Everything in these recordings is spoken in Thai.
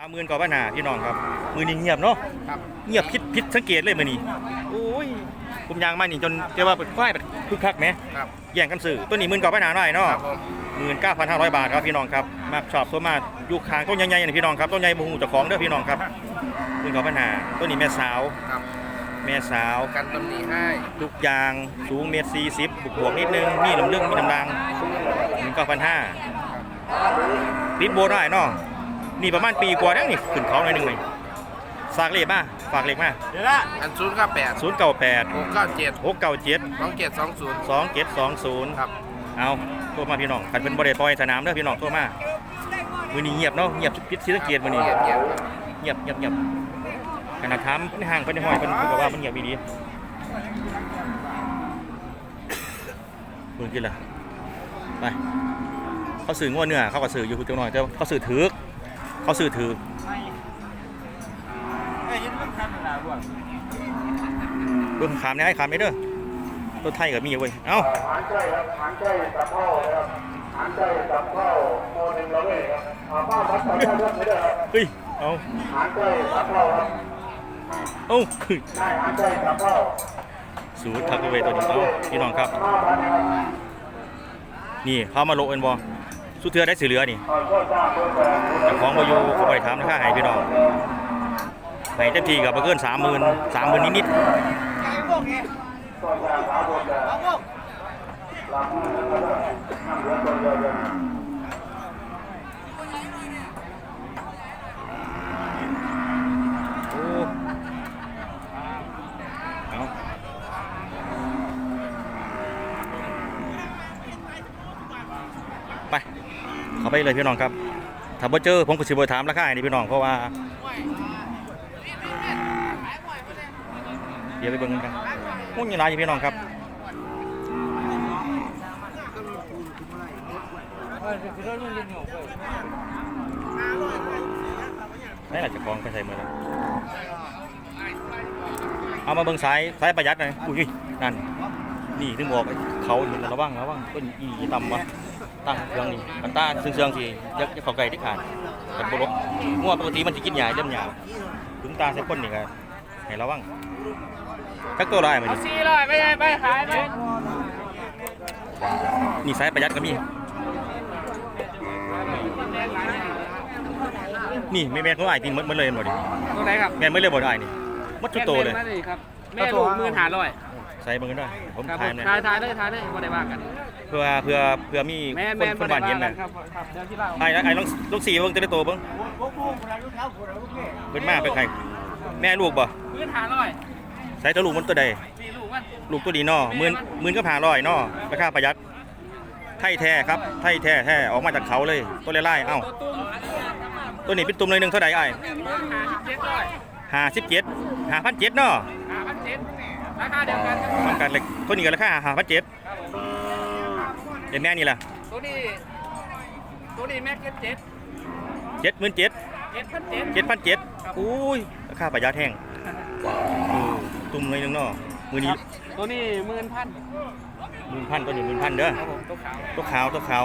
อาหมื่นกว่าปัญหาพี่น้องครับมือนี้เงียบเนาะครับเงียบผิดผิดสังเกตเลยมือนี้โอ้ยผมยางมานี่จนเรียกว่าเป็นควายแบบคึกคักไหมครับแย่งกันซื้อตัวนี้หมื่นกว่าปัญหาหน่อยคเนาะรับผมหมื่นเก้าพันห้าร้อยบาทครับพี่น้องครับมากชอบตัวมากอยู่คางต้นใหญ่ๆนี่พี่น้องครับต้นใหญ่บูฮูเจ้าของเด้อพี่น้องครับหมื่นกว่าปัญหาตัวนี้แม่สาวครับแม่สาวกันตำหนิให้ทุกอย่างสูงเมตรสี่สิบบวกบวกๆนิดนึงมีลำลึกมีลำรางหมื่นเก้าพันห้าติดโบได้เนาะ นี่ประมาณปีกว่าแล้วนี่ขึ้นเขาหน่อยหนึงเลยฝากเลขมาฝากเลขมาอันศูนย์เก้าแปดศูนย์เก้าแปดหกเก้าเจ็ดหกเก้าเจ็ดสองเจ็ดสองศูนย์สองเจ็ดสองศูนย์ครับเอาโทรมาพี่น้องกันเป็นบริปล่อยสนามเด้อพี่น้องโทรมามือนี้เงียบเนาะเงียบพิษสิสังเกตมือนี้เกียรติเกียรติเงียบเงียบเงียบขนาดทำในห้างไปในห้อยเป็นคือแบบว่ามันเงียบดีเบิ่งกินละไปเขาสื่อง้วเนื้อเขาก็สื่ออยู่จังหน่อยแต่เขาสื่อถือ เขาสื่อถือเบิ่งขามเนี่ยไอ้ขามไม่เด้อตัวไทยก็มีอยู่เว้ยเอ้าหางใจครับหางใจสับเท่านะครับหางใจสับเท่าโมหนึ่งเราเลยครับเอาป้าวัดสับเท่าครับนี่เลยครับเฮ้ยเอาหางใจสับเท่าครับเอ้าเฮ้ยได้หางใจสับเท่าสูตรทักเวตัวนี้เอาพี่น้องครับห้าพันนะครับนี่เขามาโลเอ็นบอ สุดเทือได้สีเหลือนี่เอาโชคจ้าเบอร์แปดแต่ของมายูเขาไปถามราคาให้พี่น้องให้เต็มที่กับเกินสามหมื่นสามหมื่นนิดนเลยหลับมือนะครับนั่งเรือตัวเดียวเลย ๆโอ้เอาไป เขาไปเลยพี่น้องครับถ้าบ่เจอผมก็สิบ่ถามราคาให้นี่พี่น้องเพราะว่าเดี๋ยวไปเบิ่งกันมุ่งยังไรอยู่พี่น้องครับนี่แหละจะคล้องไปใส่มือเลยเอามาเบิ่งสายสายประหยัดหน่อยอุ้ยนั่น นี่ถึงบอกไอ้เขาเห็นแล้วระวังระวังต้นอีต่ำวะตั้งเครื่องนี่กันต้าเสื่องๆสิยักยักเขาไก่ที่ขาดกันบลกงัวปกติมันจะกินหญ้าเริ่มหญ้าถึงตาใส่คนนี่ก็ให้ระวังจักตัวได้ไหมนี่สี่ร้อยไปไปขายไปนี่สายประหยัดก็มี นี่แม่แม่เขาอ้ายตีนหมดหมดเลยหมดดิตรงไหนครับแม่นหมดเลยบ่ได้นี่หมดทุกตัวเลยแม่นครับแม่ลูกหมื่นห้าร้อย ใส่เบิ่งกันด้วยผมครับถ่ายมันทายทายได้ทายได้บ่ได้ว่ากันเพื่อเพื่อเพื่อมีแม่นคแม่นนคนบ้านเห็นกันะครับครับเดี๋ยวที่เล่าไอ้ไอ้ลองลองสีเบิ่งแต่ละตัวเบิ่งเป็นมาเป็นใครแม่ลูกบ่หมื่นห้าร้อยใส่ตัวลูกมันตัวใดนี่ลูกมันลูกตัวดีเนาะหมื่นหมื่นก็ผ่าร้อยเนาะราคาประหยัด ไทยแท้ครับ ไทยแท้แท้ออกมาจากเขาเลย ตัวไล่ๆเอ้า ตัวตุ้มตัวนี้เป็นตุ่มเลยหนึงเท่าใดไอ้ห้าสิบเจ็ดร้อยห้าสิบเจ็ดห้าพันเจ็ดเนาะห้าพันเจ็ด ราคาเดียวกันครับทำกันเลยตัวนี้ก็ราคาห้าพันเจ็ดครับผมเดี๋ยวแม่นี่ล่ะตัวนี้ตัวนี้แม็กเจ็ดเจ็ดเจ็ดหมื่นเจ็ดเจ็ดพันเจ็ดเจ็ดพันเจ็ดอุ้ยราคาประหยัดแห้งเออตุ่มเลยหนึงเนาะมือนี้ตัวนี้หมื่นพันหมื่นพันตัวนี้หมื่นพันเด้อครับผมตัวขาวตัวขาวตัวขาว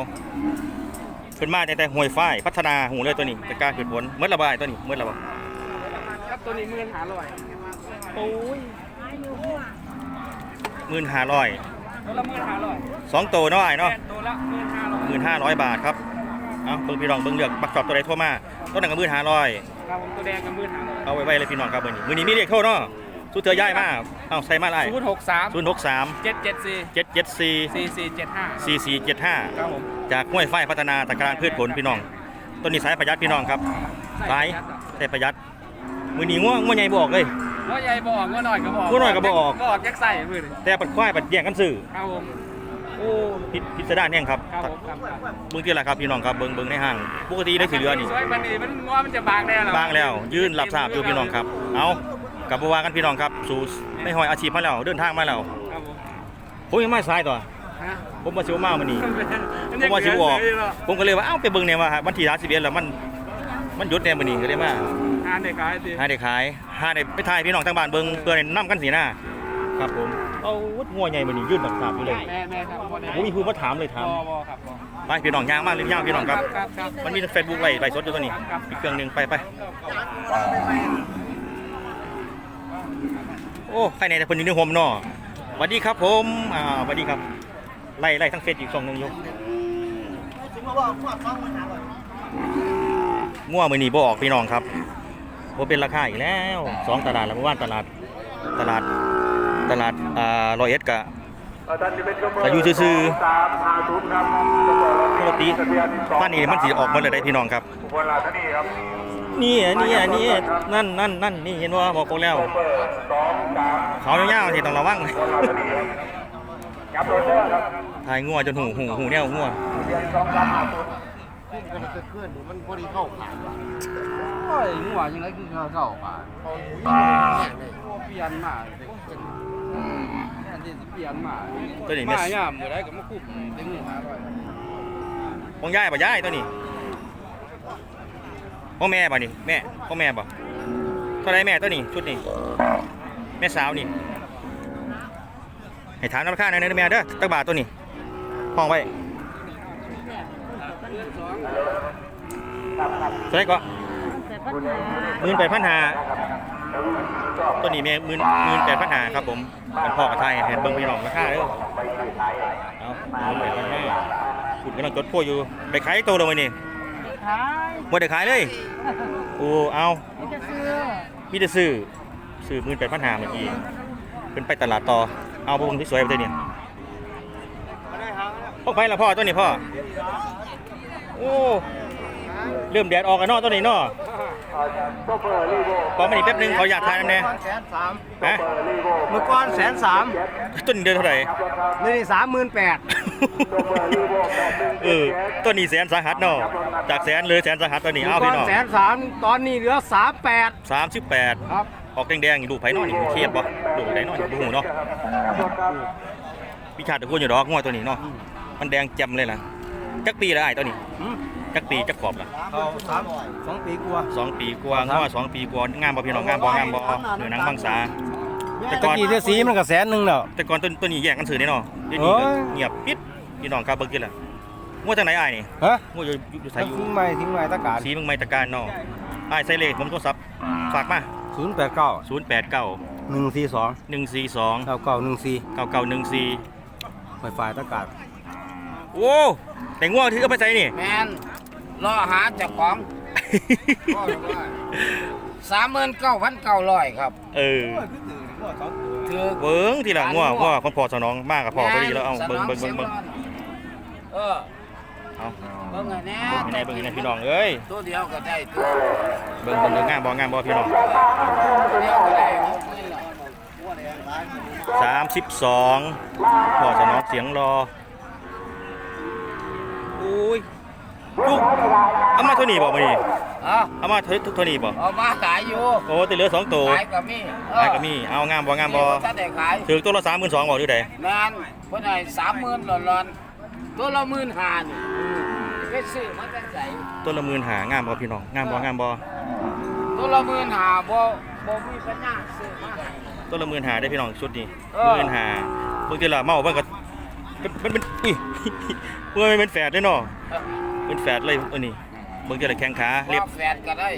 เป็นมาแต่แต่ห่วยฝ้ายพัฒนาหูเลยตัวนี้จะกล้าเกิดผลเมื่อระบายตัวนี้เมื่อระบายครับตัวนี้หมื่นห้าร้อยโอ้ย หมื่นห้าร้อยตัวละหมื่นห้าร้อยสองตัวเนาะไอ้เนาะแม่ตัวละหมื่นห้าร้อยหมื่นห้าร้อยบาทครับเอาเบิ่งพี่น้องเบิ่งเลือกบักจอบตัวใดโทรมาตัวนั้นก็หมื่นห้าร้อยครับผมตัวแดงกับหมื่นห้าร้อยเอาไว้ไว้เลยพี่น้องครับเบอร์นี้มือนี้มีเรียกโทรเนาะสู้เธอย้ายมาเอาใส่มาไล่ศูนย์หกสามศูนย์หกสามเจ็ดเจ็ดสี่เจ็ดเจ็ดสี่สี่สี่เจ็ดห้าสี่สี่เจ็ดห้าครับผมจากห้วยฝ้ายพัฒนาตะการพืชผลพี่น้องต้นนี้สายประหยัดพี่น้องครับสายใส่ประหยัด มือนี้ง่วงง่วงใหญ่บอกเลย ว่าใหญ่บออกว่าหน่อยก็บอกว่าหน่อยก็บอกบอกแจ็คใส่มือนี่แต่ปัดควายปัดแย่งกันซื้อครับผมโอ้พิษพิสดารแน่งครับครับผมครับครับเบิ่งที่ละครับพี่น้องครับเบิ่งเบิ่งในห้างปกติได้สีเรือนี่ สวยปานนี้มันง้อมันจะบางแล้วเหรอบางแล้ว ยืนหลับทราบอยู่พี่น้องครับ เอากลับบัวากันพี่น้องครับ สู่ไม่หอยอาชีพมาแล้วเดินทางมาแล้วครับผมผมยังไม่สายต่อฮะผมมาชิวมามื้อนี้อันผนี้มมาชิวออกเกินเลยเนาะผมก็เลยว่าเอ้าไปเบิ่งแน่ว่าวันที่31แล้วมันมันหยุดแน่มื้อนี้ก็เลยมา งานเด็กขายสิหาได้ขายหาได้ไปถ่ายพี่น้องทางบ้านเบิ่งเพื่อให้นํกันสีหน้าครับผมเอาวุดงัวใหญ่มื้อนี้ยืนหลับทราบอยู่เลยแม่แม่ครับบ่ได้ผมมีผู้มาถามเลยถามบอบอครับบอไปไปพี่น้องย่างมากเลยย่างพี่น้องครับครับครับ มันมีเฟซบุ๊กไลฟ์ไลฟ์สดอยู่ตัวนี้อีกเครื่องหนึงไปไปโอ้ใครในแต่คนอยู่ในโฮมเนาะสวัสดีครับผมอ่าสวัสดีครับไล่ไล่ทั้งเฟซอีกช่องหนึงอยู่ง่วมือนีบ่ออกพี่น้องครับ ว่าเป็นราคาอีกแล้วสองตลาดแล้วเมื่อวานตลาดตลาดตลาดอ่ารอยเอ็ดกะท่านจะเป็นกระเบื้แต่อยู่ซื่อๆสามหาศูนย์ครับปกติบ้านนี้มันสิออกมาเลยได้พี่น้องครับอุบลราชธานีครับนี่อะนี่อะนี่นั่นนั่นนั่นนี่เห็นว่าบอกเขาแล้วเบอร์สองสามเขาเงาวๆที่ต้องระวังอุบลราชธานีครับยับรถเด้อครับทายงัวจนหูหูหูแนวงัวทะเบียนสองสามห้าศูน ย์โอ้ยงัวยังไงคือเขาเข้าป่าเปลี่ยนมาแค่ที่เปลี่ยนมาตัวนี้มาแม่ย่ามมื้อใดก็มาคุบได้มือหาร้อยของย่ายป่ะย่ายตัวนี้พ่อแม่ป่ะนี่แม่พ่อแม่ป่ะเท่าไรแม่ตัวนี้ชุดนี้แม่สาวนี่ให้ถามราคาหน่อยนแม่เด้อตักบาทตัวนี้ห้องไว้เท่ก็ หมื่นแปดพันห้าตัวนี้แม่หมื่นหมื่นแปดพันห้าครับผมกันพ่อกับไทยเห็นเบิ้งพี่น้องราคาเด้อเอาหมื่นแปดพันห้าคุณกำลังจดพวกอยู่ไปขายตัวเลยวันนี้ขายบ่ได้ขายเลยโอ้เอาไม่จะซื้อมีแต่ซื้อซื้อหมื่นแปดพันหาเมื่อกี้เป็นไปตลาดต่อเอาบุ้งที่สวยไปเลยเนี่ยพวกไปละพ่อตัวนี้พ่อโอ้เริ่มแดดออกกันเนอตัวนี้เนอ โชเฟอร์รีโวพอมาอีกแป๊บนึงเขาอยากทานน้ำแน่แสนสามฮะเฟอร์รีโวเมื่อก่อนแสนสามต้นนี้เดือนเท่าไหร่นี่สามหมื่นแปดโชเฟอร์รีโวแปดหนึ่งเออต้นนี้แสนสาหัสเนาะจากแสนเลยแสนสาหัสตัวนี้เอาพี่น้องแสนสามตอนนี้เหลือสามแปดสามสิบแปดครับออกแดงๆนี่ดูไผ่นอนนี่เครียดปะดูไผ่นอนดูหูเนาะพี่ชาติตะกูอยู่ดอกงัวตัวนี้เนาะมันแดงแจ่มเลยล่ะจักปีละไอ้ายตัวนี้ จักปีจักขอบล่ะเอาสามสองปีกว่าสองปีกว่างัวสองปีกว่างามบ่พี่น้องงามบ่งามบ่เหนือหนังบางสาแต่ก่อนกี่เท่าสีมันก็แสนหนึ่งแล้วแต่ก่อนต้นต้นนี้แยกกันซื้อนี่เนาะเดี๋ยวนี้ก็เอ้ยเงียบปิดพี่น้องครับเบิ่งกินล่ะงัวทางไหนอ้ายนี่ฮะงัวอยู่อยู่อยู่ไสอยู่ทิ้งไม้ทิ้งไม้ตะการสีเมึงไม่ตะการเนาะอ้ายใส่เลขผมโทรศัพท์ฝากมาศูนย์แปดเก้า089หนึ่งสี่สอง142เก้าเก้าหนึ่งสี่9914ไฟฟ้าตะการโอ้แต่งัวถือเอาไปใส่นี่แมน รอหาเจ้าของสามหมื่นเก้าพันเก้าร้อยครับ เออถือเบิ้งทีหลังงัวงัวคนพอสนองมากกับพอพอดีแล้วเอาเบิ้งเบิ้งเบิ้งเบิ้งเออเอาเบิ้งไงแน่เบิ้งยังไงเบิ้งยังไงพี่น้องเอ้ยตัวเดียวก็ได้ตัวเบิ้งเบิ้งเบิ้งงามบ่งามบ่พี่น้องเดียวก็ได้หกหมื่นละสามสิบสองพอสนองเสียงรออุ้ย ลูกเอามาเท่านี้บ่มานี่อะเอามาเท่าเท่านี้บ่เอามาขายอยู่โอ้แต่เหลือสองตัวขายก็มีเออขายก็มีเอางามบ่งามบ่ถ้าได้ขายถือตัวละสามหมื่นสองบ่หรือไดแมนเพิ่นให้สามหมื่นหลอนๆตัวละหมื่นห้านี่ไปซื้อมาแต่ใส่ตัวละหมื่นหางามบ่พี่น้องงามบ่งามบ่ตัวละหมื่นห้าบ่บ่มีปัญญาซื้อมาให้ตัวละหมื่นหาได้พี่น้องชุดนี้เออหมื่นหาบางทีละเมาเบิ่งก็มันมันมันอีเมื่อมันเป็นแฝดด้วยเนาะ เออเป็นแฝดเลยอันนี้บางทีละแข้งขาเรียบว่าแฟนก็ได้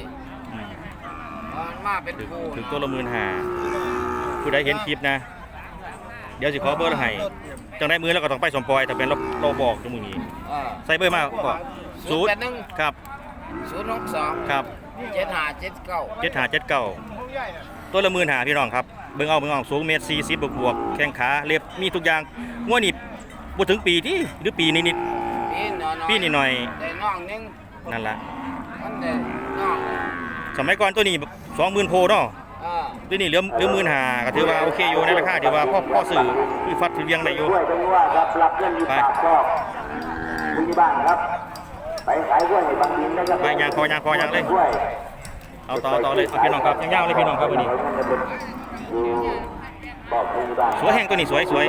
อืมมันมาเป็นถึงคู่ถึงตัวละหมื่นหาผู้ใดเห็นคลิปนะ เดี๋ยวสิขอเบอร์ให้จังได้มือแล้วก็ต้องไปสมปอยแต่เป็นเราเราบอกตรงนี้เออ ใส่เบอร์มาบอกศูนย์แปดหนึ่งครับศูนย์หกสองครับเจ็ดห้าเจ็ดเก้าเจ็ดหาเจ็ดเก้าตัวละหมื่นหาพี่น้องครับเบิ่งเอาเบิ่งเอาสูงเมตรสี่สิบบวกบวกๆแข้งขาเรียบมีทุกอย่างงวดนี่บ่ถึงปีที่หรือปีนิดปีหน่อยๆ ปีนิดหน่อยได้น้องหนึงนั่นละมันได้น้องสมัยก่อนตัวนี้สองหมื่นโพเนาะเออตัวนี้เหลือเหลือหมื่นหาก็ถือว่าโอเคอยู่ในราคาถือว่าพ่อพ่อสื่อคือฟัดคือเลี้ยงได้อยู่ด้วยจังหวะครับรับเงินอยู่ไปปากคอกคุณที่บ้านครับ ไปขายกล้วยให้บางดินนะครับไปยางคอยางคอยางเลย กล้วยเอาต่อต่อเลยเอาพี่น้องครับยาวๆเลยพี่น้องครับวันนี้ อยู่บอกคุณที่บ้านสวยแห้งตัวนี้สวยสวย